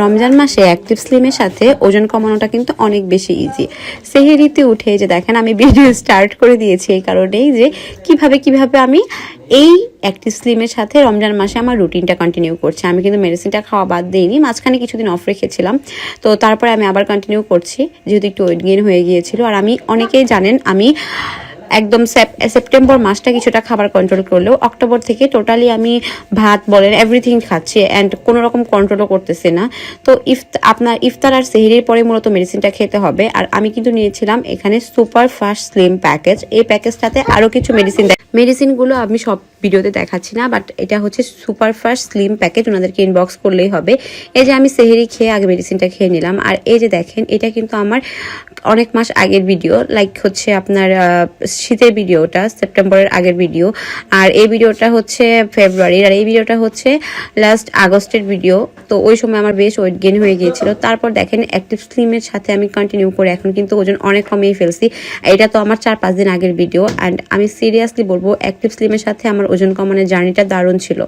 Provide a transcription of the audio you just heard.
রমজান মাসে অ্যাক্টিভ স্লিমের সাথে ওজন কমানোটা কিন্তু অনেক বেশি ইজি সেহেরিতে উঠে যে দেখেন, আমি ভিডিও স্টার্ট করে দিয়েছি এই কারণেই যে কীভাবে কীভাবে আমি এই অ্যাক্টিভ স্লিমের সাথে রমজান মাসে আমার রুটিনটা কন্টিনিউ করছি। আমি কিন্তু মেডিসিনটা খাওয়া বাদ দিইনি, মাঝখানে কিছুদিন অফ রেখেছিলাম। তো তারপরে আমি আবার কন্টিনিউ করছি, যেহেতু একটু ওয়েট গেইন হয়ে গিয়েছিল। আর আমি, অনেকেই জানেন, আমি একদম সেপ- সেপ্টেম্বর মাসটা কিছুটা খাবার কন্ট্রোল করলেও অক্টোবর থেকে টোটালি আমি ভাত, বলেন এভরিথিং খাচ্ছি অ্যান্ড কোনো রকম কন্ট্রোলও করতেছি না। তো ইফ আপনার ইফতার আর সেহরির পরে মূলত মেডিসিনটা খেতে হবে। আর আমি কিন্তু নিয়েছিলাম এখানে সুপার ফাস্ট স্লিম প্যাকেজ এই প্যাকেজটাতে আরও কিছু মেডিসিন মেডিসিনগুলো আমি সব ভিডিওতে দেখাচ্ছি না বাট এটা হচ্ছে সুপার ফাস্ট স্লিম প্যাকেজ ওনাদেরকে ইনবক্স করলেই হবে। এই যে আমি সেহেরি খেয়ে আগে মেডিসিনটা খেয়ে নিলাম। আর এই যে দেখেন, এটা কিন্তু আমার অনেক মাস আগের ভিডিও লাইক হচ্ছে আপনার শীতের ভিডিওটা সেপ্টেম্বরের আগের ভিডিও আর এই ভিডিওটা হচ্ছে ফেব্রুয়ারির আর এই ভিডিওটা হচ্ছে লাস্ট আগস্টের ভিডিও তো ওই সময় আমার বেশ ওয়েট গেন হয়ে গিয়েছিল। তারপর দেখেন অ্যাক্টিভ স্লিমের সাথে আমি কন্টিনিউ করে এখন কিন্তু ওজন অনেক কমিয়ে ফেলছি। এটা তো আমার চার পাঁচ দিন আগের ভিডিও অ্যান্ড আমি সিরিয়াসলি বলব অ্যাক্টিভ স্লিমের সাথে আমার ওজন কমানোর জার্নিটা দারুণ ছিল।